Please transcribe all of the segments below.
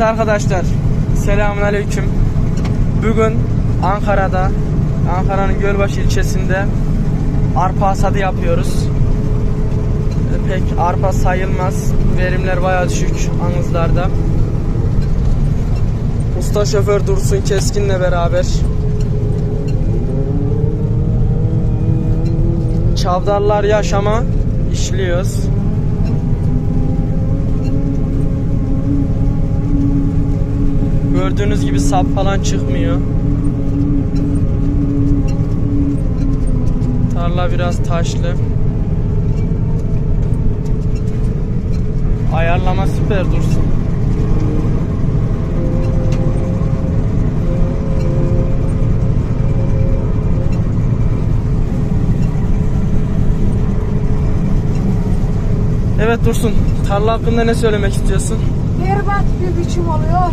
arkadaşlar. Selamünaleyküm. Bugün Ankara'da, Ankara'nın Gölbaşı ilçesinde arpa hasadı yapıyoruz. E, Pek arpa sayılmaz. Verimler bayağı düşük anızlarda. Usta şoför Dursun Keskin'le beraber Çavdarlar yaşama işliyoruz. Gördüğünüz gibi sap falan çıkmıyor. Tarla biraz taşlı. Ayarlama süper dursun. Evet Dursun, tarla hakkında ne söylemek istiyorsun? berbat bir biçim oluyor.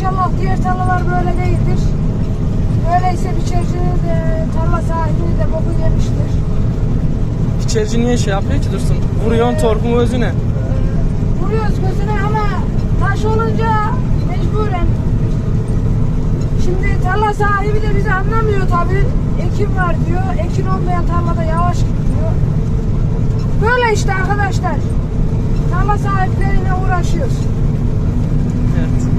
İnşallah diğer tarlalar böyle değildir. Öyleyse biçercinin de tarla sahibini de boku yemiştir. İçerici niye şey yapıyor ki Dursun? Vuruyorsun torkun özüne. Vuruyoruz gözüne ama taş olunca mecburen. Şimdi tarla sahibi de bizi anlamıyor tabi. Ekim var diyor. Ekin olmayan tarlada yavaş gidiyor. Böyle işte arkadaşlar. Tarla sahiplerine uğraşıyoruz. Evet.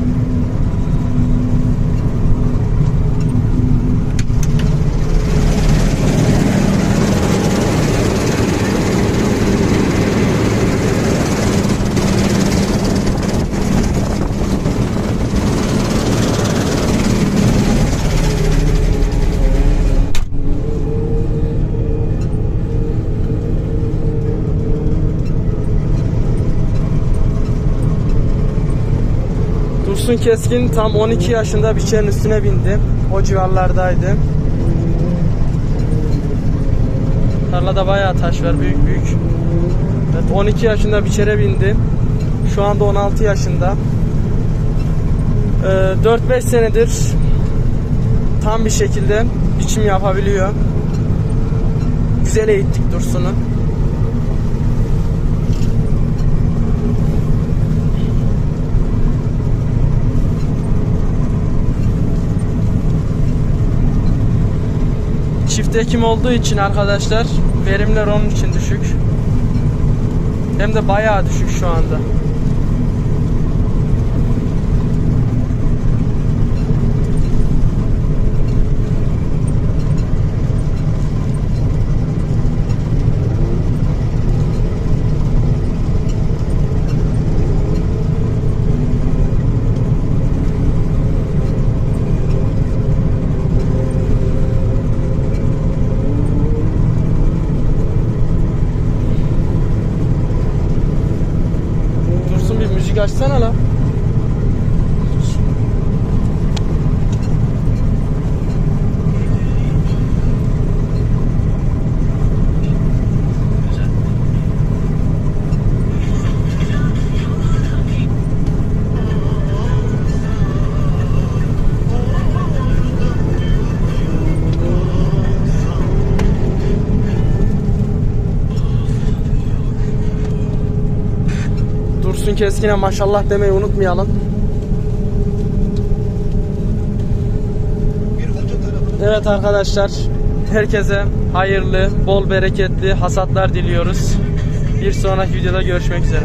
Dursun Keskin tam 12 yaşında biçerin üstüne bindi. O civarlardaydı. Tarlada bayağı taş var büyük büyük. Evet 12 yaşında biçere bindi. Şu anda 16 yaşında. Ee, 4-5 senedir tam bir şekilde biçim yapabiliyor. Güzel eğittik Dursun'u. Çift ekim olduğu için arkadaşlar verimler onun için düşük. Hem de bayağı düşük şu anda. Dursun bir müzik açsana la. Dursun Keskin'e maşallah demeyi unutmayalım. Evet arkadaşlar, herkese hayırlı, bol bereketli hasatlar diliyoruz. Bir sonraki videoda görüşmek üzere.